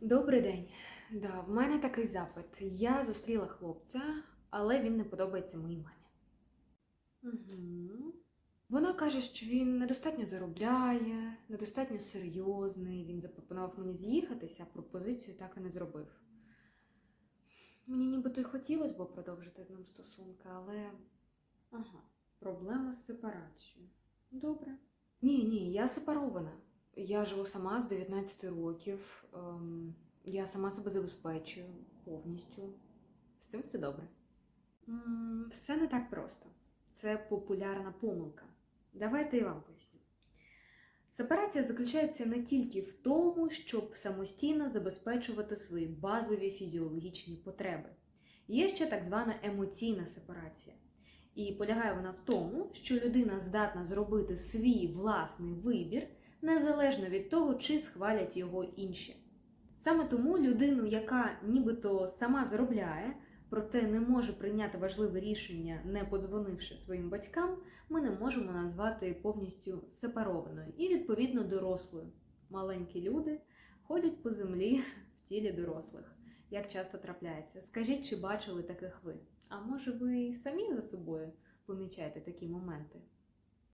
Добрий день. Да, в мене такий запит. Я зустріла хлопця, але він не подобається моїй мамі. Угу. Вона каже, що він недостатньо заробляє, недостатньо серйозний. Він запропонував мені з'їхатися, а пропозицію так і не зробив. Мені нібито й хотілося б продовжити з ним стосунки, але. Ага, проблема з сепарацією. Добре. Ні, ні, я сепарована. Я живу сама з 19 років. Ем, я сама себе забезпечую повністю. З цим все добре. Все не так просто. Це популярна помилка. Давайте я вам поясню. Сепарація заключається не тільки в тому, щоб самостійно забезпечувати свої базові фізіологічні потреби. Є ще так звана емоційна сепарація. І полягає вона в тому, що людина здатна зробити свій власний вибір незалежно від того, чи схвалять його інші. Саме тому людину, яка нібито сама заробляє, проте не може прийняти важливе рішення, не подзвонивши своїм батькам, ми не можемо назвати повністю сепарованою і відповідно дорослою. Маленькі люди ходять по землі в тілі дорослих. Як часто трапляється? Скажіть, чи бачили таких ви? А може ви самі за собою помічаєте такі моменти?